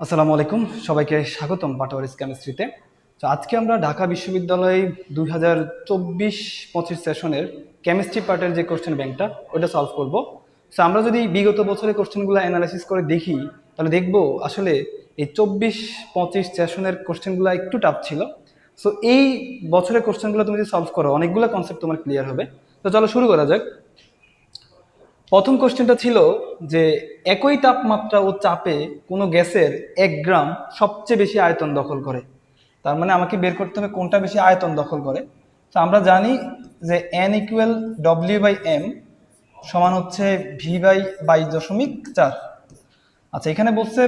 আসসালামু আলাইকুম। সবাইকে স্বাগতম পাটোয়ারিস কেমিস্ট্রিতে। তো আজকে আমরা ঢাকা বিশ্ববিদ্যালয়ে দুই হাজার চব্বিশ পঁচিশ সেশনের কেমিস্ট্রি পার্টের যে কোশ্চেন ব্যাংকটা ওটা সলভ করব। সো আমরা যদি বিগত বছরের কোশ্চেনগুলো অ্যানালাইসিস করে দেখি, তাহলে দেখব আসলে এই চব্বিশ পঁচিশ সেশনের কোশ্চেনগুলো একটু টাফ ছিল। সো এই বছরের কোশ্চেনগুলো তুমি যদি সলভ করো, অনেকগুলো কনসেপ্ট তোমার ক্লিয়ার হবে। তো চলো শুরু করা যাক। প্রথম কোশ্চেনটা ছিল যে একই তাপমাত্রা ও চাপে কোনো গ্যাসের এক গ্রাম সবচেয়ে বেশি আয়তন দখল করে। তার মানে আমাকে বের করতে হবে কোনটা বেশি আয়তন দখল করে। তো আমরা জানি যে N equal W by M সমান হচ্ছে ভি বাই বাইশ দশমিক চার। আচ্ছা এখানে বলছে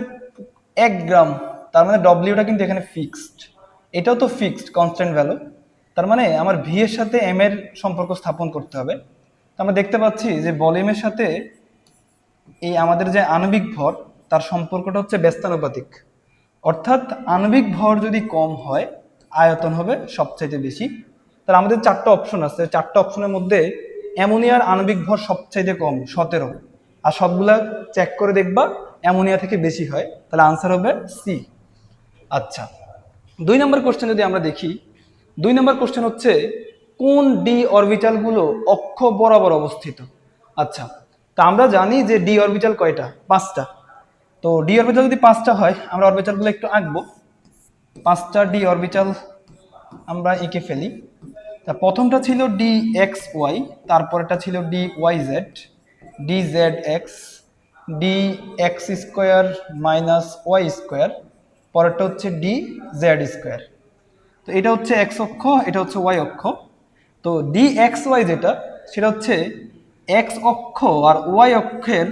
এক গ্রাম, তার মানে ডব্লিউটা কিন্তু এখানে ফিক্সড এটাও তো ফিক্সড কনস্ট্যান্ট ভ্যালু তার মানে আমার ভি এর সাথে এম এর সম্পর্ক স্থাপন করতে হবে। আমরা দেখতে পাচ্ছি যে ভলিউমের সাথে এই আমাদের যে আণবিক ভর, তার সম্পর্কটা হচ্ছে ব্যস্তানুপাতিক। অর্থাৎ আণবিক ভর যদি কম হয়, আয়তন হবে সবচাইতে বেশি। তাহলে আমাদের চারটা অপশন আছে। চারটা অপশনের মধ্যে অ্যামোনিয়ার আণবিক ভর সবচাইতে কম, সতেরো। আর সবগুলা চেক করে দেখবা, অ্যামোনিয়া থেকে বেশি হয়। তাহলে আনসার হবে সি আচ্ছা দুই নম্বর কোশ্চেন যদি আমরা দেখি, দুই নম্বর কোশ্চেন হচ্ছে কোন ডি অরবিটালগুলো অক্ষ বরাবর অবস্থিত? আচ্ছা তা আমরা জানি যে ডি অরবিটাল কয়টা? পাঁচটা। তো ডি অরবিটাল যদি পাঁচটা হয়, আমরা অরবিটালগুলো একটু আঁকবো। পাঁচটা ডি অরবিটাল আমরা এঁকে ফেলি। তা প্রথমটা ছিল ডি এক্স ওয়াই তারপরেটা ছিল D Y Z D Z X D X square minus Y square পরেরটা হচ্ছে ডি জেড স্কোয়ার তো এটা হচ্ছে এক্স অক্ষ, এটা হচ্ছে ওয়াই অক্ষ। তো ডি এক্স ওয়াই যেটা, সেটা হচ্ছে এক্স অক্ষ আর ওয়াই অক্ষের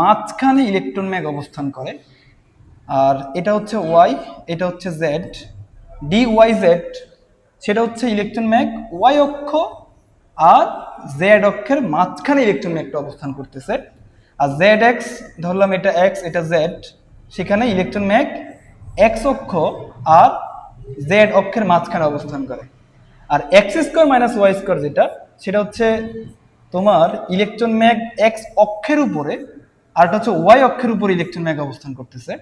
মাঝখানে ইলেকট্রন ম্যাগ অবস্থান করে। আর এটা হচ্ছে ওয়াই এটা হচ্ছে জেড ডি ওয়াই জেড সেটা হচ্ছে ইলেকট্রন ম্যাগ ওয়াই অক্ষ আর জেড অক্ষের মাঝখানে ইলেকট্রন ম্যাগটা অবস্থান করতেছে। আর জেড এক্স ধরলাম এটা এক্স এটা জেড সেখানে ইলেকট্রন ম্যাগ এক্স অক্ষ আর জেড অক্ষের মাঝখানে অবস্থান করে। আর X square minus Y square যেটা, সেটা হচ্ছে তোমার ইলেকট্রন ম্যাগ এক্স অক্ষের উপরে, আর এটা হচ্ছে ওয়াই অক্ষের উপরে ইলেকট্রন ম্যাগ অবস্থান করতেছে।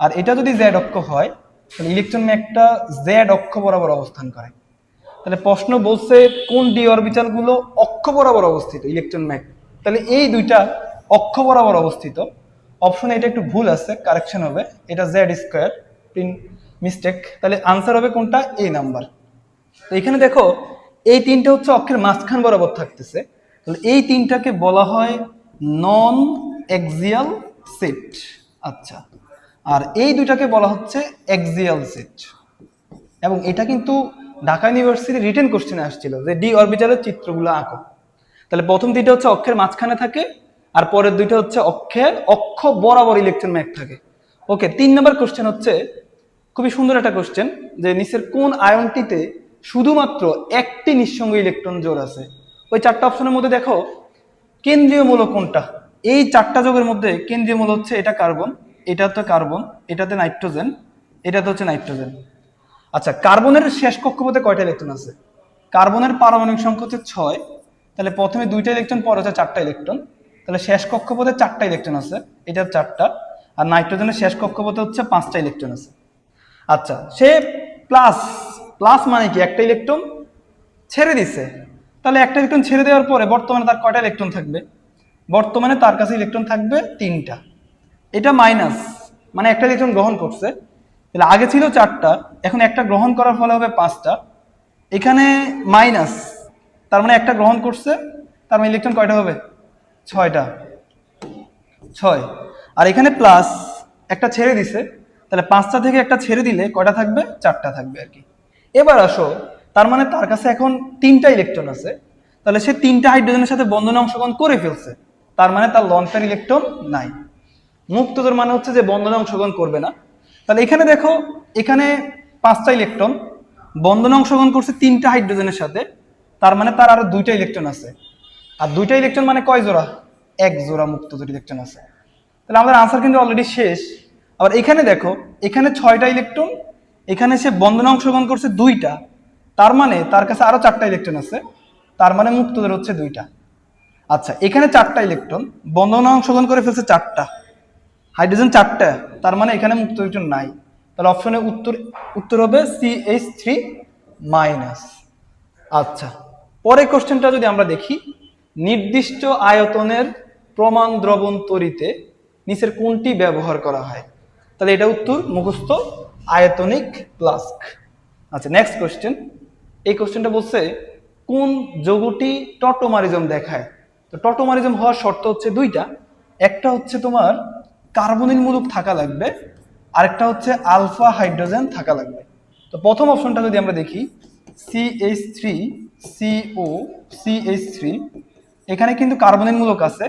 আর এটা যদি জেড অক্ষ হয়, তাহলে ইলেকট্রন ম্যাগটা জেড অক্ষ বরাবর অবস্থান করে। তাহলে প্রশ্ন বলছে, কোন ডি অরবিটালগুলো অক্ষ বরাবর অবস্থিত ইলেকট্রন ম্যাগ তাহলে এই দুইটা অক্ষ বরাবর অবস্থিত। অপশনে এটা একটু ভুল আছে কারেকশন হবে। এটা জেড স্কোয়ার মিস্টেক তাহলে আনসার হবে কোনটা? এই নাম্বার তো এখানে দেখো, এই তিনটা হচ্ছে অক্ষের মাঝখান বরাবর থাকতেছে। তাহলে এই তিনটাকে বলা হয় নন এক্সিয়াল সেট আচ্ছা আর এই দুইটাকে বলা হচ্ছে এক্সিয়াল সেট এবং এটা কিন্তু ঢাকা ইউনিভার্সিটি রিটেন কোশ্চেনে আসছিল যে ডি অরবিটালের চিত্রগুলো আঁকো। তাহলে প্রথম দুইটা হচ্ছে অক্ষের মাঝখানে থাকে, আর পরের দুইটা হচ্ছে অক্ষের অক্ষ বরাবর ইলেকট্রন ম্যাগ থাকে। ওকে, তিন নম্বর কোশ্চেন হচ্ছে, খুবই সুন্দর একটা কোশ্চেন যে নিচের কোন আয়নটিতে শুধুমাত্র একটি নিঃসঙ্গ ইলেকট্রন জোর আছে। ওই চারটা অপশনের মধ্যে দেখো, কেন্দ্রীয় মূল কোনটা? এই চারটা যোগের মধ্যে কেন্দ্রীয় মূল হচ্ছে এটা কার্বন, এটা তো কার্বন, এটাতে নাইট্রোজেন, এটাতে হচ্ছে নাইট্রোজেন। আচ্ছা কার্বনের শেষ কক্ষপথে কয়টা ইলেকট্রন আছে? কার্বনের পারমাণবিক সংখ্যা হচ্ছে ছয়, তাহলে প্রথমে দুইটা ইলেকট্রন পরে হচ্ছে চারটা ইলেকট্রন তাহলে শেষ কক্ষপথে চারটা ইলেকট্রন আছে, এটা চারটা, আর নাইট্রোজেনের শেষ কক্ষপথে হচ্ছে পাঁচটা ইলেকট্রন আছে। আচ্ছা সে প্লাস প্লাস মানে কি? একটা ইলেকট্রন ছেড়ে দিছে। তাহলে একটা ইলেকট্রন ছেড়ে দেওয়ার পরে বর্তমানে তার কয়টা ইলেকট্রন থাকবে? বর্তমানে তার কাছে ইলেকট্রন থাকবে তিনটা। এটা মাইনাস মানে একটা ইলেকট্রন গ্রহণ করছে। তাহলে আগে ছিল চারটা, এখন একটা গ্রহণ করার ফলে হবে পাঁচটা। এখানে মাইনাস তার মানে একটা গ্রহণ করছে, তার মানে ইলেকট্রন কয়টা হবে? ছয়টা। ছয়। আর এখানে প্লাস একটা ছেড়ে দিছে। তাহলে পাঁচটা থেকে একটা ছেড়ে দিলে কয়টা থাকবে? চারটা থাকবে আর কি। এবার আসো, তার মানে তার কাছে এখন তিনটা ইলেকট্রন আছে, তাহলে সে তিনটা হাইড্রোজেনের সাথে বন্ধনে অংশগ্রহণ করে ফেলছে, তার মানে তার লঞ্চের ইলেকট্রন নাই। মুক্তদের মানে হচ্ছে যে বন্ধনে অংশগ্রহণ করবে না। তাহলে এখানে দেখো, এখানে পাঁচটা ইলেকট্রন বন্ধনে অংশগ্রহণ করছে তিনটা হাইড্রোজেনের সাথে, তার মানে তার আরও দুইটা ইলেকট্রন আছে। আর দুইটা ইলেকট্রন মানে কয় জোড়া? এক জোড়া মুক্তজোড় ইলেকট্রন আছে। তাহলে আমাদের আনসার কিন্তু অলরেডি শেষ। আবার এখানে দেখো, এখানে ছয়টা ইলেকট্রন এখানে সে বন্ধনে অংশগ্রহণ করছে দুইটা। তার মানে তার কাছে আরও চারটা ইলেকট্রন আছে। তার মানে মুক্তদের হচ্ছে দুইটা। আচ্ছা এখানে চারটা ইলেকট্রন বন্ধনে অংশগ্রহণ করে ফেলছে চারটা। হাইড্রোজেন চারটা, তার মানে এখানে মুক্ত ইলেকট্রন নাই। তাহলে অপশনে উত্তর উত্তর হবে সি এইচ থ্রি মাইনাস আচ্ছা পরের কোশ্চেনটা যদি আমরা দেখি, নির্দিষ্ট আয়তনের প্রমাণ দ্রবণ তরিতে নিচের কোনটি ব্যবহার করা হয়? তাহলে এটা উত্তর, মুখস্থ আয়তনিক প্লাস্ক আচ্ছা নেক্সট কোশ্চেন এই কোশ্চেনটা বলছে, কোন যৌগটি টটোমারিজম দেখায়? তো টটোমারিজম হওয়ার শর্ত হচ্ছে দুইটা। একটা হচ্ছে তোমার কার্বনিল মূলক থাকা লাগবে, আরেকটা হচ্ছে আলফা হাইড্রোজেন থাকা লাগবে। তো প্রথম অপশনটা যদি আমরা দেখি CH three CO CH three এখানে কিন্তু কার্বনিল মূলক আছে,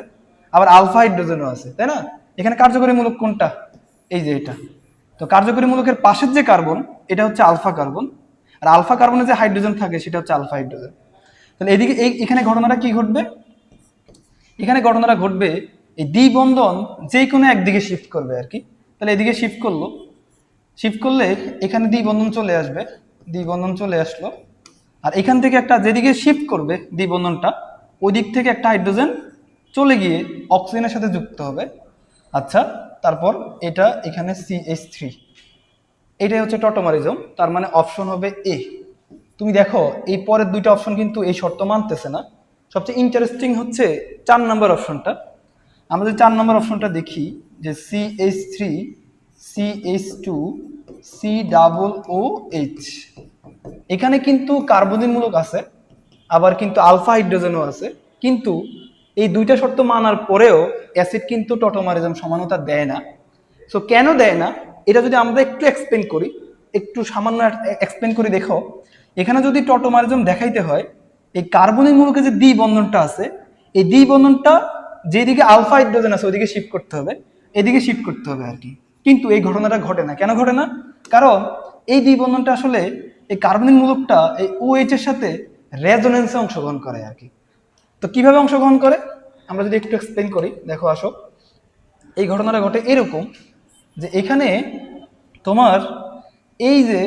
আবার আলফা হাইড্রোজেনও আছে, তাই না? এখানে কার্যকরী মূলক কোনটা? এই যে এটা। তো কার্যকরী মূলকের পাশের যে কার্বন, এটা হচ্ছে আলফা কার্বন। আর আলফা কার্বনে যে হাইড্রোজেন থাকে, সেটা হচ্ছে আলফা হাইড্রোজেন। তাহলে এদিকে এই, এখানে ঘটনাটা কি ঘটবে? এখানে ঘটনাটা ঘটবে, এই দ্বিবন্ধন যে কোনো একদিকে শিফট করবে আর কি। তাহলে এদিকে শিফট করল। শিফট করলে এখানে দ্বিবন্ধন চলে আসবে। দ্বিবন্ধন চলে আসলো। আর এখান থেকে একটা যেদিকে শিফট করবে দ্বিবন্ধনটা ওই দিক থেকে একটা হাইড্রোজেন চলে গিয়ে অক্সিজেনের সাথে যুক্ত হবে। আচ্ছা তারপর এটা এখানে সিএইচ থ্রি এটাই হচ্ছে টটোমারিজম তার মানে অপশন হবে এ তুমি দেখো, এই পরের দুইটা অপশন কিন্তু এই শর্ত মানতেছে না। সবচেয়ে ইন্টারেস্টিং হচ্ছে চার নম্বর অপশনটা আমরা যদি চার নম্বর অপশনটা দেখি, যে C H three C H two C double O H এখানে কিন্তু কার্বনিক মূলক আছে, আবার কিন্তু আলফা হাইড্রোজেনও আছে। কিন্তু এই দুইটা শর্ত মানার পরেও অ্যাসিড কিন্তু টটোমারিজম সমানতা দেয় না। সো কেন দেয় না? এটা যদি আমরা একটু এক্সপ্লেন করি, একটু সামান্য এক্সপ্লেন করি দেখো। এখানে যদি টটোমারিজম দেখাইতে হয়, এই কার্বনিক মূলকে যে দ্বি বন্ধনটা আছে, এই দ্বি বন্ধনটা যেদিকে আলফা হাইড্রোজেন আছে, ওইদিকে শিফট করতে হবে। এদিকে শিফট করতে হবে আর কি। কিন্তু এই ঘটনাটা ঘটে না। কেন ঘটে না? কারণ এই দ্বি বন্ধনটা আসলে এই কার্বনিক মূলকটা এই ওএইচ এর সাথে রেজোনেন্সে অংশগ্রহণ করে আর কি। তো কীভাবে অংশগ্রহণ করে? আমরা যদি একটু এক্সপ্লেন করি। দেখো, আসো। এই ঘটনাটা ঘটে এরকম যে এখানে তোমার এই যে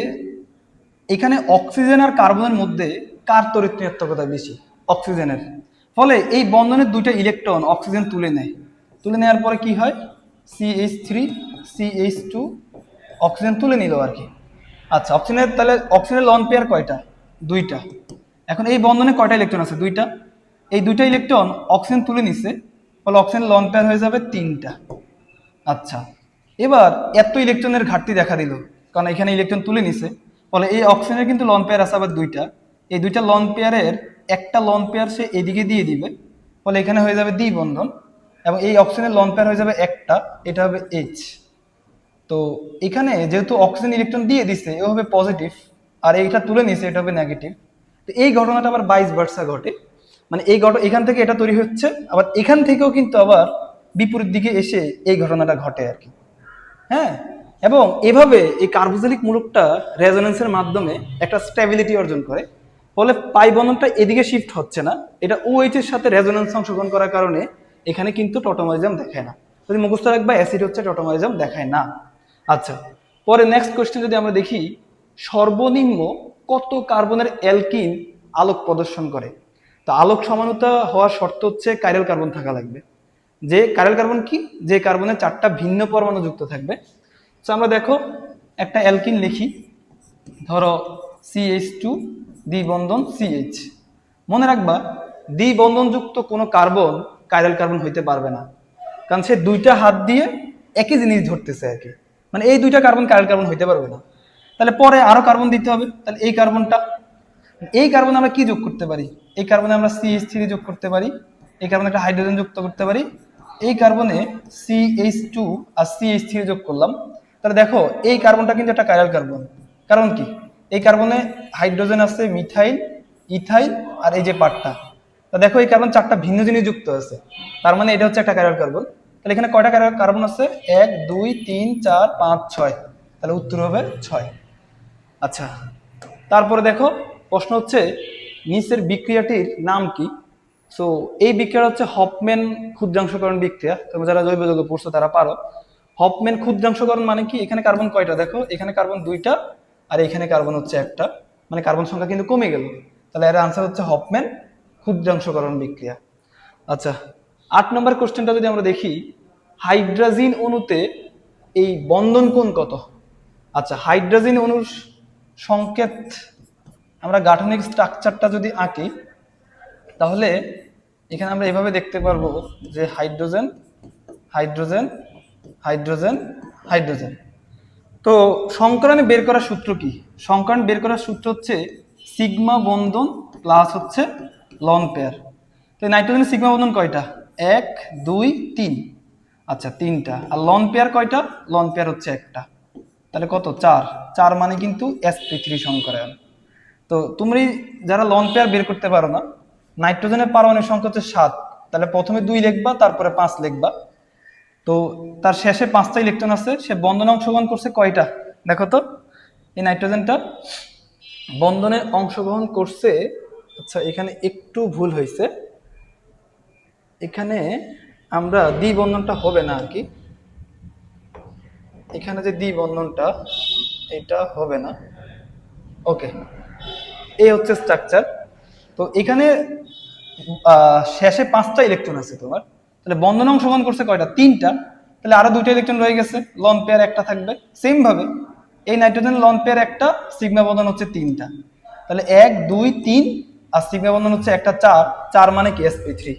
এখানে অক্সিজেন আর কার্বনের মধ্যে কার তরিত্রিয়াত্মকতা বেশি? অক্সিজেনের। ফলে এই বন্ধনের দুইটা ইলেকট্রন অক্সিজেন তুলে নেয়। তুলে নেওয়ার পরে কি হয়? CH three CH two oxygen তুলে নিল আর কি। আচ্ছা অক্সিজেনের, তাহলে অক্সিজেনের লন পেয়ার কয়টা? দুইটা। এখন এই বন্ধনে কয়টা ইলেকট্রন আছে? দুইটা। এই দুইটা ইলেকট্রন অক্সিজেন তুলে নিছে, ফলে অক্সিজেন লন পেয়ার হয়ে যাবে তিনটা। আচ্ছা এবার এত ইলেকট্রনের ঘাটতি দেখা দিল, কারণ এখানে ইলেকট্রন তুলে নিছে, ফলে এই অক্সিজেনের কিন্তু লন পেয়ার আছে আবার দুইটা। এই দুইটা লন পেয়ারের একটা লন পেয়ার সে এদিকে দিয়ে দিবে, ফলে এখানে হয়ে যাবে দ্বি বন্ধন এবং এই অক্সিজেনের লন পেয়ার হয়ে যাবে একটা, এটা হবে এইচ তো এখানে যেহেতু অক্সিজেন ইলেকট্রন দিয়ে দিছে এ হবে পজিটিভ আর এইটা তুলে নিছে, এটা হবে নেগেটিভ তো এই ঘটনাটা আবার বাইশ বার্সা ঘটে। মানে এই ঘটনা এখান থেকে এটা তৈরি হচ্ছে, আবার এখান থেকেও কিন্তু আবার বিপরীত দিকে এসে এই ঘটনাটা ঘটে আর কি। হ্যাঁ? এবং এভাবে এই কার্বোজেলিক মূলকটা রেজোনেন্সের মাধ্যমে একটা স্টেবিলিটি অর্জন করে, ফলে পাই বন্ধনটা এদিকে শিফট হচ্ছে না, এটা ওএইচ এর সাথে রেজোনেন্স অংশগ্রহণ করার কারণে এখানে কিন্তু টটোমারিজম দেখায় না। যদি মুখস্থ রাখবা অ্যাসিড হচ্ছে টটোমারিজম দেখায় না। আচ্ছা পরে নেক্সট কোয়েশ্চেন যদি আমরা দেখি, সর্বনিম্ন কত কার্বনের অ্যালকিন আলোক প্রদর্শন করে? তো আলোক সমানতা হওয়ার শর্ত হচ্ছে কাইরাল কার্বন থাকা লাগবে। যে কাইরাল কার্বন কি? যে কার্বনের চারটা ভিন্ন পরমাণু যুক্ত থাকবে। তো আমরা দেখো, একটা অ্যালকিন লিখি। ধরো সিএইচ টু দ্বিবন্ধন সিএইচ মনে রাখবা দ্বিবন্ধনযুক্ত কোনো কার্বন কাইরাল কার্বন হইতে পারবে না। কারণ সে দুইটা হাত দিয়ে একই জিনিস ধরতেছে আর কি। মানে এই দুইটা কার্বন কাইরাল কার্বন হইতে পারবে না। তাহলে পরে আরও কার্বন দিতে হবে। তাহলে এই কার্বনটা এই কার্বনে আমরা কি যোগ করতে পারি? এই কার্বনে আমরা সিএইচ থ্রি যোগ করতে পারি। এই কার্বনে একটা হাইড্রোজেন যুক্ত করতে পারি। এই কার্বনে সিএইচ টু আর সিএইচ থ্রি যোগ করলাম। তাহলে দেখো, এই কার্বনটা কিন্তু একটা কাইরাল কার্বন কারণ কি? এই কার্বনে হাইড্রোজেন আছে মিথাইল ইথাইল আর এই যে পাটটা। তা দেখো, এই কার্বন চারটা ভিন্ন জিনিস যুক্ত আছে। তার মানে এটা হচ্ছে একটা কাইরাল কার্বন তাহলে এখানে কয়টা কার্বন আছে? এক, দুই, তিন, চার, পাঁচ, ছয়। তাহলে উত্তর হবে ছয়। আচ্ছা। তারপরে দেখো প্রশ্ন হচ্ছে, নিচের বিক্রিয়াটির নাম কি? সো এই বিক্রিয়া হচ্ছে হপম্যান ক্ষুদ্রাংশকরণ বিক্রিয়া। তোমরা যারা জৈব যৌগ পড়ছো, তারা পারো। হপম্যান ক্ষুদ্রাংশকরণ মানে কি? এখানে কার্বন কয়টা? দেখো, এখানে কার্বন দুইটা, আর এখানে কার্বন হচ্ছে একটা। মানে কার্বন সংখ্যা কিন্তু কমে গেল। তাহলে এর আনসার হচ্ছে হপম্যান ক্ষুদ্রাংশকরণ বিক্রিয়া। আচ্ছা আট নম্বর কোশ্চেনটা যদি আমরা দেখি, হাইড্রাজিন অণুতে এই বন্ধন কোণ কত? আচ্ছা হাইড্রাজিন অণুর সংকেত আমরা গাঠনিক স্ট্রাকচারটা যদি আঁকি, তাহলে এখানে আমরা এভাবে দেখতে পারব যে হাইড্রোজেন হাইড্রোজেন হাইড্রোজেন হাইড্রোজেন। তো সংকরণে বের করার সূত্র কি? সংকরণ বের করার সূত্র হচ্ছে সিগমা বন্ধন প্লাস হচ্ছে লন পেয়ার তো নাইট্রোজেনের সিগমা বন্ধন কয়টা? এক, দুই, তিন। আচ্ছা তিনটা। আর লন পেয়ার কয়টা? লন পেয়ার হচ্ছে একটা। তাহলে কত? চার। চার মানে কিন্তু এসপি থ্রি সংকরায়ন তো তুমি যারা লন পেয়ার বের করতে পারো না নাইট্রোজেনের পারমাণবিক সংখ্যা হচ্ছে সাত। তাহলে প্রথমে দুই লিখবা, তারপরে পাঁচ লিখবা। তো তার শেষে পাঁচটা ইলেকট্রন আছে, সে বন্ধনে অংশগ্রহণ করছে কয়টা? দেখো তো, এই নাইট্রোজেনটা বন্ধনে অংশগ্রহণ করছে আচ্ছা এখানে একটু ভুল হয়েছে। এখানে আমরা দ্বি বন্ধনটা হবে না আর কি। এখানে যে দ্বি বন্ধনটা, এটা হবে না। ওকে। এই হচ্ছে স্ট্রাকচার তো এখানে শেষে পাঁচটা ইলেকট্রন আছে তোমার। তাহলে বন্ধন অংশগ্রহণ করছে কয়টা? তিনটা। তাহলে আরও দুইটা ইলেকট্রন রয়ে গেছে। লন পেয়ার একটা থাকবে। সেম ভাবে, এই নাইট্রোজেন লন পেয়ার একটা সিগমা বন্ধন হচ্ছে তিনটা। তাহলে এক, দুই, তিন আর সিগমা বন্ধন হচ্ছে একটা, চার। চার মানে কি? এসপি থ্রি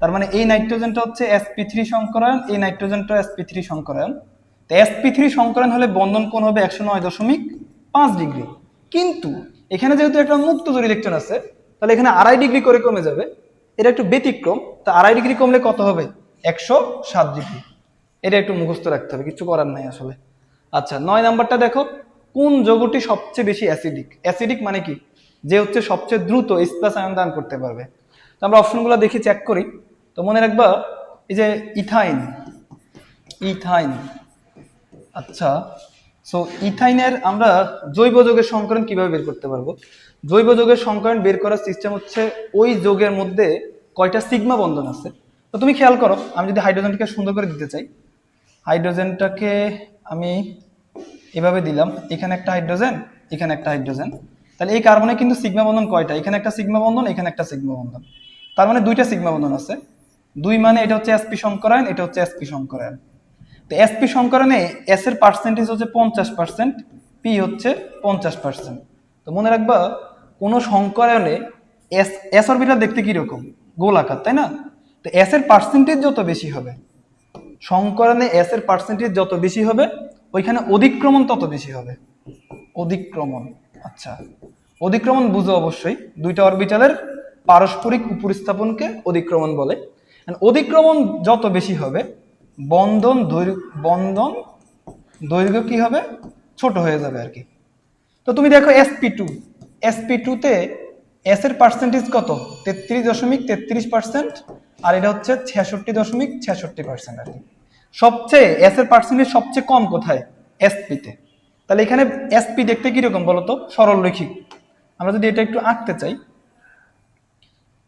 তার মানে এই নাইট্রোজেনটা হচ্ছে এসপি থ্রি সংকরায়ন এই নাইট্রোজেনটা এসপি থ্রি সংকরায়ন তো এসপি থ্রি সংকরণ হলে বন্ধন কোণ হবে একশো নয় দশমিক পাঁচ ডিগ্রি। কিন্তু এখানে যেহেতু একটা মুক্ত জোর ইলেকট্রন আছে, তাহলে এখানে আড়াই ডিগ্রি করে কমে যাবে। এটা একটু ব্যতিক্রম, তা আড়াই ডিগ্রি কমলে কত হবে? একশো সাত ডিগ্রি এটা একটু মুখস্থ রাখতে হবে, কিছু করার নাই আসলে। আচ্ছা নয় নাম্বারটা দেখো, কোন যৌগটি সবচেয়ে বেশি অ্যাসিডিক অ্যাসিডিক মানে কি? যে হচ্ছে সবচেয়ে দ্রুত এস আয়ন দান করতে পারবে। তো আমরা অপশনগুলো দেখি চেক করি। তো মনে রাখবা, এই যে ইথাইন ইথাইন। আচ্ছা সো ইথাইনের আমরা জৈব যোগের সংকরণ কীভাবে বের করতে পারব? জৈব যোগের সংকরণ বের করার সিস্টেম হচ্ছে ওই যোগের মধ্যে কয়টা সিগমা বন্ধন আছে? তো তুমি খেয়াল করো, আমি যদি হাইড্রোজেনটাকে সুন্দর করে দিতে চাই। হাইড্রোজেনটাকে আমি এভাবে দিলাম, এখানে একটা হাইড্রোজেন এখানে একটা হাইড্রোজেন তাহলে এই কার্বনে কিন্তু সিগমা বন্ধন কয়টা? এখানে একটা সিগমা বন্ধন, এখানে একটা সিগমা বন্ধন। তার মানে দুইটা সিগমা বন্ধন আছে। দুই মানে এটা হচ্ছে এসপি সংকরায়ন, এটা হচ্ছে এসপি সংকরায়ন। তো এসপি সংকরণে এস এর পার্সেন্টেজ হচ্ছে পঞ্চাশ পার্সেন্ট পি হচ্ছে পঞ্চাশ পার্সেন্ট তো মনে রাখবা, কোনো সংকরায়নে এস এস অরবিটাল দেখতে কীরকম? গোল আকার তাই না? তো এস এর পার্সেন্টেজ যত বেশি হবে, সংকরণে এস এর পার্সেন্টেজ যত বেশি হবে, ওইখানে অধিক্রমণ তত বেশি হবে। অধিক্রমণ আচ্ছা। অধিক্রমণ বুঝো অবশ্যই, দুইটা অরবিটালের পারস্পরিক উপস্থাপনকে অধিক্রমণ বলে। অধিক্রমণ যত বেশি হবে বন্ধন দৈর্ঘ্য বন্ধন দৈর্ঘ্য কি হবে? ছোট হয়ে যাবে আর কি। তো তুমি দেখো এসপি টু এসপি টুতে এস এর পার্সেন্টেজ কত? তেত্রিশ দশমিক তেত্রিশ পার্সেন্ট আর এটা হচ্ছে ছেষট্টি দশমিক ছেষট্টি পার্সেন্ট আর কি। সবচেয়ে এস এর পার্সেন্টেজ সবচেয়ে কম কোথায়? এসপিতে তাহলে এখানে এসপি দেখতে কীরকম বলতো সরল রৈখিক আমরা যদি এটা একটু আঁকতে চাই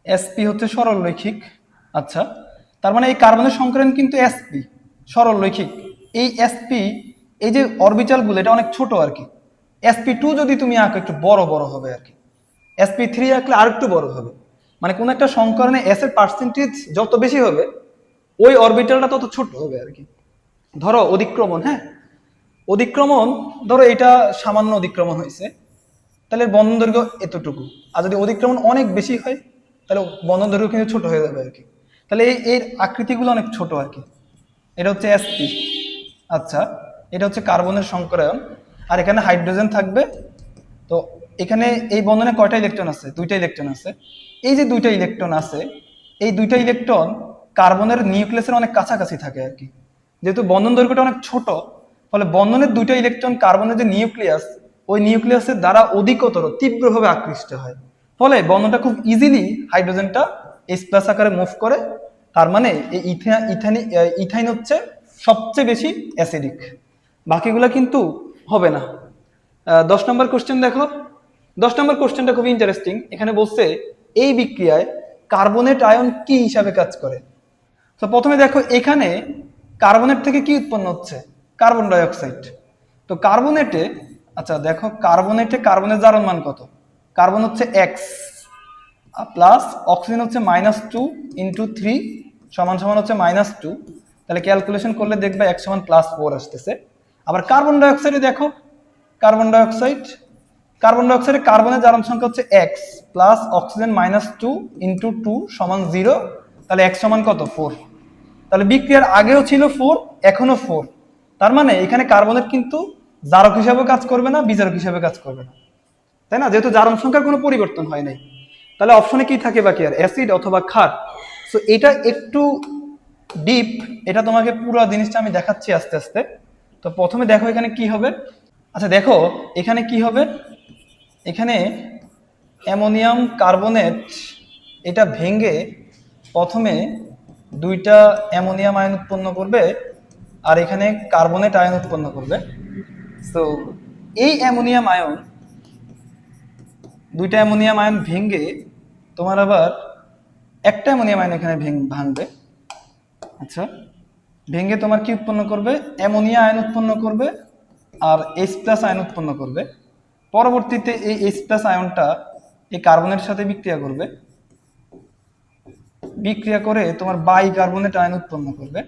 এসপি হচ্ছে সরল রৈখিক আচ্ছা। তার মানে এই কার্বনের সংকরণ কিন্তু এসপি সরল রৈখিক। এই এসপি এই যে অরবিটালগুলো এটা অনেক ছোট আর কি। এসপি টু যদি তুমি আঁকো, একটু বড় বড় হবে আর কি। এসপি থ্রি আঁকলে আর একটু বড় হবে। মানে কোন একটা সংকরণে এস এর পার্সেন্টেজ যত বেশি হবে, ওই অরবিটালটা তত ছোট হবে আর কি। ধরো অধিক্রমণ হ্যাঁ? অধিক্রমণ, ধরো এটা সামান্য অধিক্রমণ হয়েছে, তাহলে বন্ধন দৈর্ঘ্য এতটুকু। আর যদি অধিক্রমণ অনেক বেশি হয়, তাহলে বন্ধন দৈর্ঘ্য কিন্তু ছোট হয়ে যাবে আর কি। তাহলে এই এর আকৃতিগুলো অনেক ছোট আর কি। এটা হচ্ছে এসপি আচ্ছা এটা হচ্ছে কার্বনের সংকরায়ন। আর এখানে হাইড্রোজেন থাকবে। তো এখানে এই বন্ধনে কয়টা ইলেকট্রন আছে? দুইটা ইলেকট্রন আছে। এই যে দুইটা ইলেকট্রন আছে, এই দুইটা ইলেকট্রন কার্বনের নিউক্লিয়াসের অনেক কাছাকাছি থাকে আর কি। যেহেতু বন্ধন দৈর্ঘ্যটা অনেক ছোট, ফলে বন্ধনের দুইটা ইলেকট্রন কার্বনের যে নিউক্লিয়াস, ওই নিউক্লিয়াসের দ্বারা অধিকতর তীব্রভাবে আকৃষ্ট হয়। ফলে বন্ধনটা খুব ইজিলি হাইড্রোজেনটা এস প্লাস আকারে মুভ করে তার মানে এই ইথা ইথানি ইথাইন হচ্ছে সবচেয়ে বেশি অ্যাসিডিক। বাকিগুলো কিন্তু হবে না। দশ নম্বর কোশ্চেন দেখো। দশ নম্বর কোশ্চেনটা খুব ইন্টারেস্টিং এখানে বলছে, এই বিক্রিয়ায় কার্বনেট আয়ন কি হিসাবে কাজ করে? তো প্রথমে দেখো, এখানে কার্বনেট থেকে কি উৎপন্ন হচ্ছে? Carbon dioxide. তো কার্বনেটে আচ্ছা দেখো, কার্বনেটে কার্বনের জারণ মান কত? কার্বন হচ্ছে এক্স প্লাস অক্সিজেন হচ্ছে মাইনাস টু ইন্টু থ্রি সমান সমান হচ্ছে মাইনাস টু তাহলে ক্যালকুলেশন করলে দেখবে এক সমান প্লাস ফোর আসতেছে। আবার কার্বন ডাইঅক্সাইডে দেখো কার্বন ডাইঅক্সাইড কার্বন ডাইঅক্সাইডে কার্বনের জারণ সংখ্যা হচ্ছে X plus oxygen minus two into two সমান জিরো তাহলে এক্স সমান কত? ফোর তাহলে বিক্রিয়ার আগেও ছিল ফোর এখনও ফোর তার মানে এখানে কার্বনের কিন্তু জারক হিসাবে কাজ করবে না, বিজারক হিসাবে কাজ করবে না। তাই না? যেহেতু জারণ সংখ্যার কোনো পরিবর্তন হয় নাই। তাহলে অপশনে কি থাকে বাকি আর? অ্যাসিড অথবা ক্ষার। সো এটা একটু ডিপ এটা তোমাকে পুরো জিনিসটা আমি দেখাচ্ছি আস্তে আস্তে। তো প্রথমে দেখো এখানে কি হবে। আচ্ছা দেখো, এখানে কি হবে? এখানে অ্যামোনিয়াম কার্বনেট, এটা ভেঙে প্রথমে দুইটা অ্যামোনিয়াম আয়ন উৎপন্ন করবে আর এখানে কার্বনেট আয়ন উৎপন্ন করবে। সো এই অ্যামোনিয়াম আয়ন, দুইটা অ্যামোনিয়াম আয়ন ভেঙে তোমার আবার একটা অ্যামোনিয়াম আয়ন এখানে ভেঙ- ভাঙবে। আচ্ছা ভেঙে তোমার কি উৎপন্ন করবে? অ্যামোনিয়া আয়ন উৎপন্ন করবে আর এইচ প্লাস আয়ন উৎপন্ন করবে। পরবর্তীতে এই এইচ প্লাস আয়নটা এই কার্বনের সাথে বিক্রিয়া করবে। বিক্রিয়া করে তোমার বাই কার্বনেট আয়ন উৎপন্ন করবে।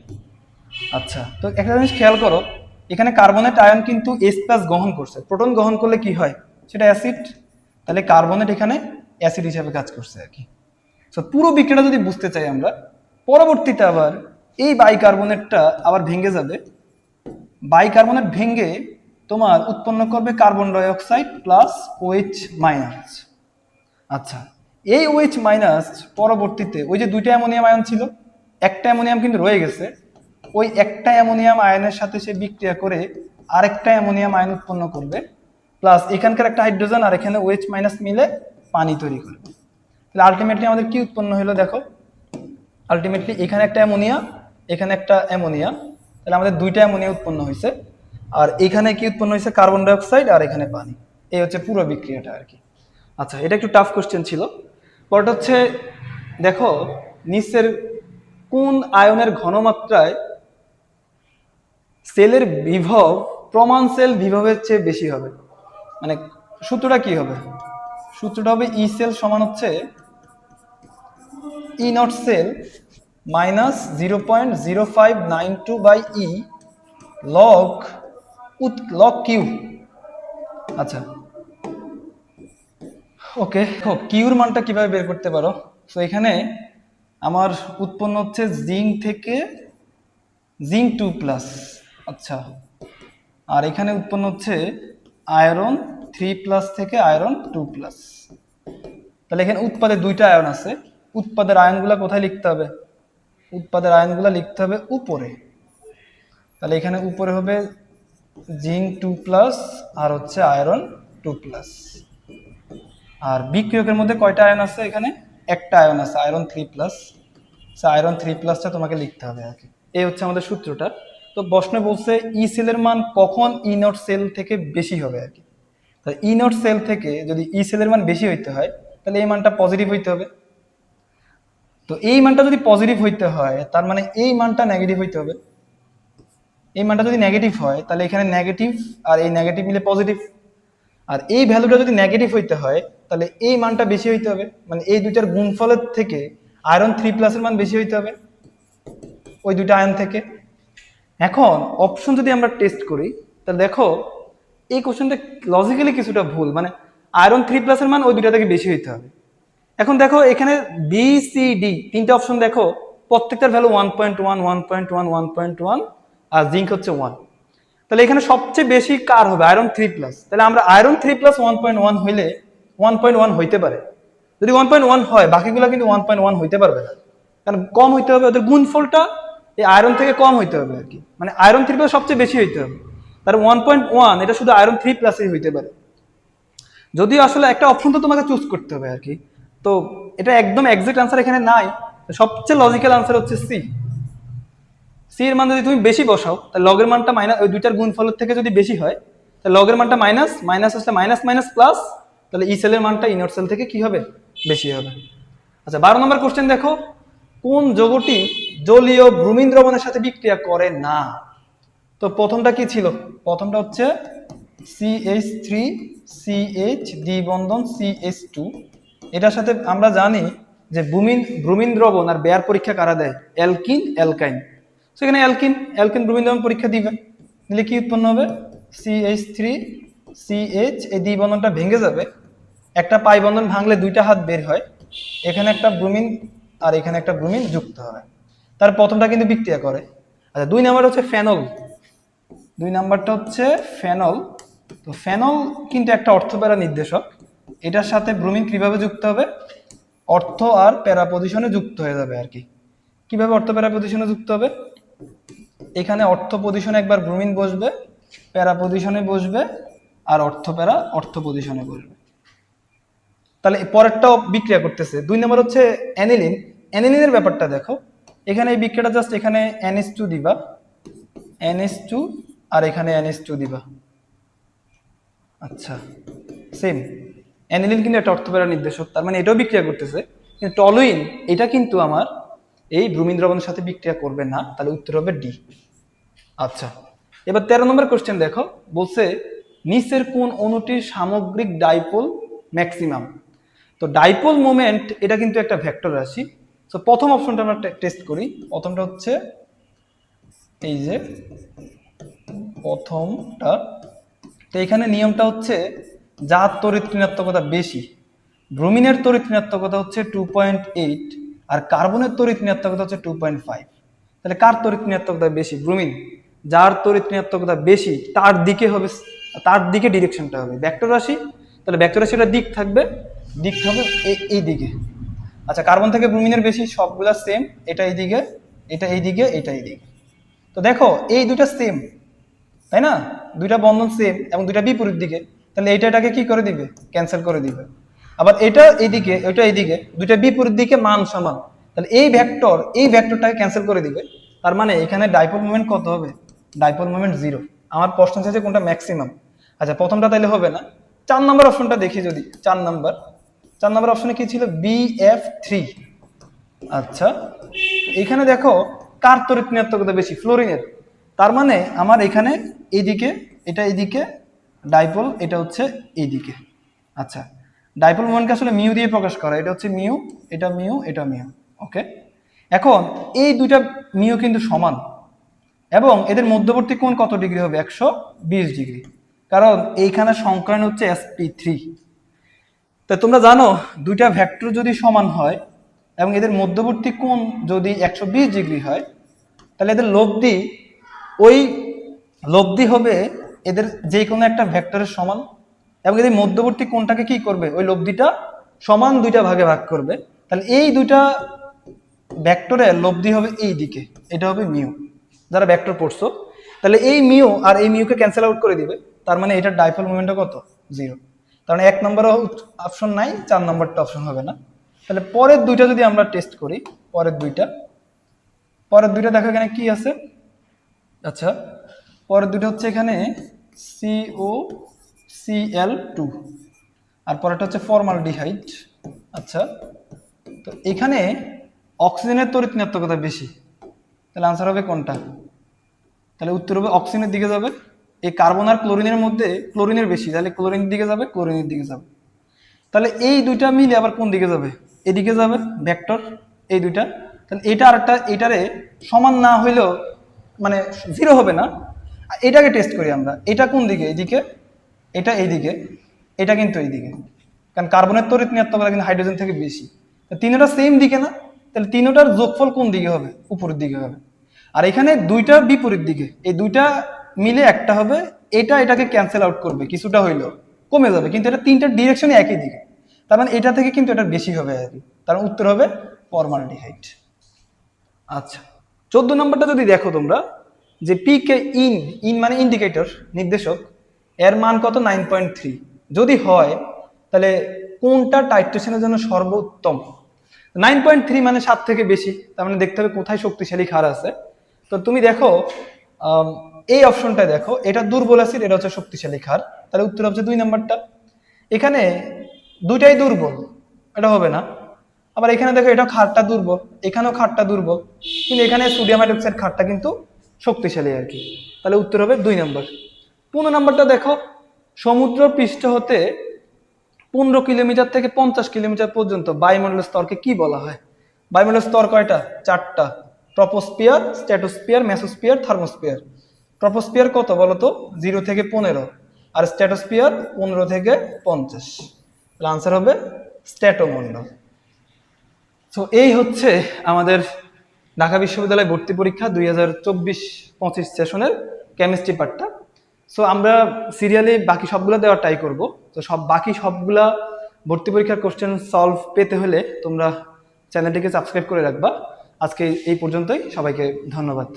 আচ্ছা তো একটা জিনিস খেয়াল করো, এখানে কার্বনেট আয়ন কিন্তু এস প্লাস গ্রহণ করছে। প্রোটন গ্রহণ করলে কি হয়? সেটা অ্যাসিড তাহলে কার্বনেট এখানে অ্যাসিড হিসাবে কাজ করছে আর কি। সো পুরো বিক্রিয়াটা যদি বুঝতে চাই আমরা, পরবর্তীতে আবার এই বাইকার্বনেটটা আবার ভেঙে যাবে। বাইকার্বনেট ভেঙে তোমার উৎপন্ন করবে carbon dioxide plus OH minus আচ্ছা এই ওএইচ মাইনাস পরবর্তীতে ওই যে দুইটা অ্যামোনিয়াম আয়ন ছিল, একটা অ্যামোনিয়াম কিন্তু রয়ে গেছে। ওই একটা অ্যামোনিয়াম আয়নের সাথে সে বিক্রিয়া করে আরেকটা অ্যামোনিয়াম আয়ন উৎপন্ন করবে। প্লাস এখানকার একটা হাইড্রোজেন আর এখানে ওএইচ মাইনাস মিলে পানি তৈরি করবে। তাহলে আলটিমেটলি আমাদের কি উৎপন্ন হলো দেখো? আলটিমেটলি এখানে একটা অ্যামোনিয়া, এখানে একটা অ্যামোনিয়া। তাহলে আমাদের দুইটা অ্যামোনিয়া উৎপন্ন হয়েছে। আর এখানে কি উৎপন্ন হয়েছে? কার্বন ডাইঅক্সাইড আর এখানে পানি। এই হচ্ছে পুরো বিক্রিয়াটা আর কি। আচ্ছা এটা একটু টাফ কোশ্চেন ছিল। পরটা হচ্ছে, দেখো, নিচের কোন আয়নের ঘনমাত্রায় সেলের বিভব, প্রমাণ সেল বিভবের চেয়ে বেশি হবে? মানে সূত্রটা কি হবে? সূত্রটা হবে ই সেল সমান হচ্ছে E naught cell minus zero point zero five nine two by E log উৎ লগ কিউ আচ্ছা। ওকে কিউর মানটা কীভাবে বের করতে পারো? তো এখানে আমার উৎপন্ন হচ্ছে জিঙ্ক থেকে জিঙ্ক টু প্লাস আচ্ছা। আর এখানে উৎপন্ন হচ্ছে আয়রন থ্রি প্লাস থেকে আয়রন টু প্লাস তাহলে এখানে উৎপাদে দুইটা আয়ন আছে। উৎপাদের আয়নগুলো কোথায় লিখতে হবে? উৎপাদের আয়নগুলা লিখতে হবে উপরে। তাহলে এখানে উপরে হবে জিঙ্ক টু প্লাস আর হচ্ছে আয়রন টু প্লাস আর বিক্রিয়কের মধ্যে কয়টা আয়ন আছে এখানে? একটা আয়ন আছে iron three plus iron three প্লাসটা তোমাকে লিখতে হবে আর কি। এই হচ্ছে আমাদের সূত্রটা। তো প্রশ্নে বলছে ই সেলের মান কখন ই নট সেল থেকে বেশি হবে আর কি? তাহলে ই নট সেল থেকে যদি ই সেলের মান বেশি হইতে হয়, তাহলে এই মানটা পজিটিভ হইতে হবে। তো এই মানটা যদি পজিটিভ হইতে হয়, তার মানে এই মানটা নেগেটিভ হইতে হবে। এই মানটা যদি নেগেটিভ হয়, তাহলে এখানে নেগেটিভ আর এই নেগেটিভ মিলে পজিটিভ আর এই ভ্যালুটা যদি নেগেটিভ হইতে হয়, তাহলে এই মানটা বেশি হইতে হবে। মানে এই দুইটার গুণফলের থেকে আয়রন থ্রি প্লাসের মান বেশি হইতে হবে, ওই দুইটা আয়ন থেকে। এখন অপশন যদি আমরা টেস্ট করি, তাহলে দেখো এই কোশ্চেনটা লজিক্যালি কিছুটা ভুল। মানে আয়রন থ্রি প্লাসের মান ওই দুইটা থেকে বেশি হইতে হবে। এখন দেখো, এখানে বি সি ডি তিনটা অপশন দেখো, প্রত্যেকটার value one point one one point one one point one আর জিঙ্ক হচ্ছে ওয়ান তাহলে এখানে সবচেয়ে বেশি কার হবে? আয়রন থ্রি প্লাস তাহলে আমরা iron three plus one point one হইলে ওয়ান পয়েন্ট ওয়ান হইতে পারে। যদি ওয়ান পয়েন্ট ওয়ান হয়, বাকিগুলো কিন্তু ওয়ান পয়েন্ট ওয়ান হইতে পারবে না। কারণ কম হইতে হবে ওদের গুণফলটা, এই আয়রন থেকে কম হইতে হবে আর কি। মানে আয়রন থ্রি প্লাস সবচেয়ে বেশি হইতে হবে। তার ওয়ান পয়েন্ট ওয়ান এটা শুধু আয়রন থ্রি প্লাসই হইতে পারে। যদিও আসলে একটা অপশন তো তোমাকে চুজ করতে হবে আর কি। তো এটা একদম এক্সাক্ট আনসার এখানে নাই। সবচেয়ে লজিক্যাল আনসার হচ্ছে সি সি এর মান যদি তুমি বেশি বসাও, তাহলে লগের মানটা মাইনাস ওই দুইটার গুণফলের থেকে যদি বেশি হয়, তাহলে লগের মানটা মাইনাস মাইনাস আসলে মাইনাস মাইনাস প্লাস তাহলে ই সেলের মানটা ইনট সেল থেকে কি হবে? বেশি হবে। আচ্ছা বারো নম্বর কোশ্চেন দেখো। কোন যৌগটি জলীয় ব্রুমিন দ্রবণের সাথে বিক্রিয়া করে না? তো প্রথমটা কি ছিল? প্রথমটা হচ্ছে সিএইচ থ্রি সিএইচ দ্বি বন্ধন সিএইচ টু এটার সাথে আমরা জানি যে ব্রুমিন ব্রুমিন দ্রবণ আর বেয়ার পরীক্ষা কারা দেয়? Alkene, alkyne. সেখানে অ্যালকিন অ্যালকিন, ব্রোমিন দ্রবণ পরীক্ষা দিবে। দিলে কি উৎপন্ন হবে? সিএইচ থ্রি সিএইচ এই দ্বি বন্ধনটা ভেঙে যাবে। একটা পাই বন্ধন ভাঙলে দুইটা হাত বের হয়। এখানে একটা ব্রোমিন আর এখানে একটা ব্রোমিন যুক্ত হয় তার প্রথমটা কিন্তু বিক্রিয়া করে। আচ্ছা দুই নাম্বার হচ্ছে ফেনল। দুই নাম্বারটা হচ্ছে ফেনল। তো ফেনল কিন্তু একটা অর্থপ্যারা নির্দেশক। এটার সাথে ব্রোমিন কীভাবে যুক্ত হবে? অর্থ আর প্যারা পজিশনে যুক্ত হয়ে যাবে আর কি। কীভাবে অর্থ প্যারা পজিশনে যুক্ত হবে? এখানে অর্থ পজিশনে একবার ব্রোমিন বসবে, প্যারা পজিশনে বসবে আর অর্থ প্যারা অর্থ পজিশনে বসবে। তাহলে পরেরটাও বিক্রিয়া করতেছে। দুই নম্বর হচ্ছে অ্যানিলিন। অ্যানিলিনের ব্যাপারটা দেখো। এখানে এই বিক্রিয়াটা জাস্ট এখানে এনএস টু দিবা। এনএস টু আর এখানে এনএস টু দিবা। আচ্ছা সেম অ্যানিলিন কিন্তু একটা অর্থপ্যারা নির্দেশক, তার মানে এটাও বিক্রিয়া করতেছে। কিন্তু টলুইন, এটা কিন্তু আমার এই ব্রুমিন দ্রবণের সাথে বিক্রিয়া করবে না, তাহলে উত্তর হবে ডি। আচ্ছা এবার তেরো নম্বর কোশ্চেন দেখো। বলছে, নিচের কোন অণুটির সামগ্রিক ডাইপোল ম্যাক্সিমাম? তো ডাইপোল মোমেন্ট, এটা কিন্তু একটা ভেক্টর রাশি। তো প্রথম অপশনটা আমরা টেস্ট করি। প্রথমটা হচ্ছে, এই যে প্রথমটা, তো এখানে নিয়মটা হচ্ছে যার তড়িৎ ঋণাত্মকতা বেশি, ব্রোমিনের তড়িৎ ঋণাত্মকতা হচ্ছে টু পয়েন্ট এইট আর কার্বনের তড়িৎ ঋণাত্মকতা হচ্ছে টু পয়েন্ট ফাইভ তাহলে কার তড়িৎ ঋণাত্মকতা বেশি? ব্রোমিন। যার তড়িৎ ঋণাত্মকতা বেশি, তার দিকে হবে, তার দিকে ডিরেকশনটা হবে। ভেক্টর রাশি, তাহলে ভেক্টর রাশিটা দিক থাকবে, দিক হবে এই দিকে। আচ্ছা কার্বন থেকে ব্রোমিনের বেশি, সবগুলা সেম এটা এই দিকে, এটা এই দিকে, এটা এই দিকে। তো দেখো, এই দুটা সেম তাই না? দুইটা বন্ধন সেম এবং দুইটা বিপরীত দিকে, তাহলে এইটা এটাকে কি করে দিবে? ক্যান্সেল করে দিবে। আবার এটা এইদিকে ওইটা এইদিকে, দুইটা বিপরীত দিকে মান সমান। তাহলে এই ভেক্টর এই ভেক্টরটাকে ক্যান্সেল করে দিবে। তার মানে এখানে ডাইপোল মোমেন্ট কত হবে? ডাইপোল মোমেন্ট জিরো আমার প্রশ্ন চাইছে কোনটা ম্যাক্সিমাম আচ্ছা প্রথমটা তাহলে হবে না। চার নম্বর অপশনটা দেখি যদি, চার নম্বর। চার নম্বর অপশনে কি ছিল? বি এফ থ্রি আচ্ছা এখানে দেখো কার তড়িৎ ঋণাত্মকতা বেশি? ফ্লোরিনের। তার মানে আমার এখানে এইদিকে এটা এইদিকে ডাইপোল, এটা হচ্ছে এইদিকে আচ্ছা ডাইপোল মোমেন্টকে আসলে মিউ দিয়ে প্রকাশ করা এটা হচ্ছে মিউ, এটা মিউ এটা মিউ, ওকে? এখন, এই দুইটা মিউ কিন্তু সমান। এবং এদের মধ্যবর্তী কোণ কত ডিগ্রি হবে? একশো বিশ ডিগ্রি। কারণ এইখানে সংকলন হচ্ছে এসপি থ্রি তা তোমরা জানো, দুইটা ভেক্টর যদি সমান হয় এবং এদের মধ্যবর্তী কোণ যদি একশো বিশ ডিগ্রি হয়, তাহলে এদের লব্ধি ওই লব্ধি হবে এদের যে কোনো একটা ভেক্টরের সমান এবং এদের মধ্যবর্তী কোণটাকে কি করবে? ওই লব্ধিটা সমান দুইটা ভাগে ভাগ করবে। তাহলে এই দুইটা ভেক্টরের লব্ধি হবে এই দিকে, এটা হবে মিউ। যারা ভেক্টর পড়ছো, তাহলে এই মিউ আর এই মিউকে ক্যান্সেল আউট করে দিবে। তার মানে এটার ডাইপোল মোমেন্টটা কত? জিরো মানে এক নম্বর অপশন নাই, চার নম্বরটা অপশন হবে না। তাহলে পরের দুইটা যদি আমরা টেস্ট করি, পরের দুইটা পরের দুইটা দেখো এখানে কি আছে? আচ্ছা পরের দুইটা হচ্ছে এখানে সিও সিএল টু আর পরেরটা হচ্ছে ফর্মাল ডিহাইড আচ্ছা তো এখানে অক্সিজেনের তড়িৎ ঋণাত্মকতা বেশি, তাহলে আনসার হবে কোনটা? তাহলে উত্তর হবে অক্সিজেনের দিকে যাবে, এই কার্বন আর ক্লোরিনের মধ্যে ক্লোরিনের বেশি, তাহলে ক্লোরিনের দিকে যাবে ক্লোরিনের দিকে যাবে। তাহলে এই দুইটা মিলে আবার কোন দিকে যাবে? এদিকে যাবে ভেক্টর এই দুইটা। তাহলে এটা আরেকটা এটারে সমান না হইলেও মানে জিরো হবে না। আর এটাকে টেস্ট করি আমরা। এটা কোন দিকে? এদিকে। এটা এইদিকে। এটা কিন্তু এইদিকে। কারণ কার্বনের তড়িৎ ঋণাত্মকতা কিন্তু হাইড্রোজেন থেকে বেশি। তিনোটা সেম দিকে না? তাহলে তিনোটার যোগফল কোন দিকে হবে? উপরের দিকে হবে। আর এখানে দুইটা বিপরীত দিকে। এই দুইটা মিলে একটা হবে। এটা এটাকে ক্যান্সেল আউট করবে। কিছুটা হইলেও। কমে যাবে। কিন্তু এটা তিনটা ডিরেকশনে একই দিকে। তার মানে এটা থেকে কিন্তু এটা বেশি হবে আর কি। তার উত্তর হবে ফর্মালডিহাইড আচ্ছা চোদ্দ নম্বরটা যদি দেখো তোমরা, যে পি কে ইন ইন মানে ইন্ডিকেটর নির্দেশক, এর মান কত? নাইন পয়েন্ট থ্রি যদি হয়, তাহলে কোনটা টাইট্রেশনের জন্য সর্বোত্তম? নাইন পয়েন্ট থ্রি মানে সাত থেকে বেশি, তার মানে দেখতে হবে কোথায় শক্তিশালী ক্ষার আছে। তো তুমি দেখো এই অপশনটা দেখো, এটা দুর্বল অ্যাসিড, এটা হচ্ছে শক্তিশালী ক্ষার। তাহলে উত্তর হচ্ছে দুই নাম্বারটা। এখানে দুইটাই দুর্বল, এটা হবে না। আবার এখানে দেখো, এটা খাটটা দুর্বল, এখানেও খাটটা দুর্বল, কিন্তু এখানে সোডিয়াম হাইড্রোক্সাইড খাটটা কিন্তু শক্তিশালী আর কি। তাহলে উত্তর হবে দুই নম্বর। পনেরো নম্বরটা দেখো, সমুদ্র পৃষ্ঠ হতে পনেরো কিলোমিটার থেকে পঞ্চাশ কিলোমিটার পর্যন্ত বায়ুমণ্ডলের স্তরকে কি বলা হয়? বায়ুমণ্ডলের স্তর কয়টা? চারটা। Troposphere stratosphere mesosphere thermosphere troposphere কত বলো তো জিরো থেকে পনেরো। আর স্ট্যাটোস্পিয়ার পনেরো থেকে পঞ্চাশ। আনসার হবে স্ট্যাটোমন্ডল তো এই হচ্ছে আমাদের ঢাকা বিশ্ববিদ্যালয় ভর্তি পরীক্ষা দুই হাজার চব্বিশ পঁচিশ সেশনের কেমিস্ট্রি পার্টটা সো আমরা সিরিয়ালি বাকি সবগুলো দেওয়ার ট্রাই করব। তো সব বাকি সবগুলা ভর্তি পরীক্ষার কোশ্চেন সলভ পেতে হলে তোমরা চ্যানেলটিকে সাবস্ক্রাইব করে রাখবা। আজকে এই পর্যন্তই। সবাইকে ধন্যবাদ।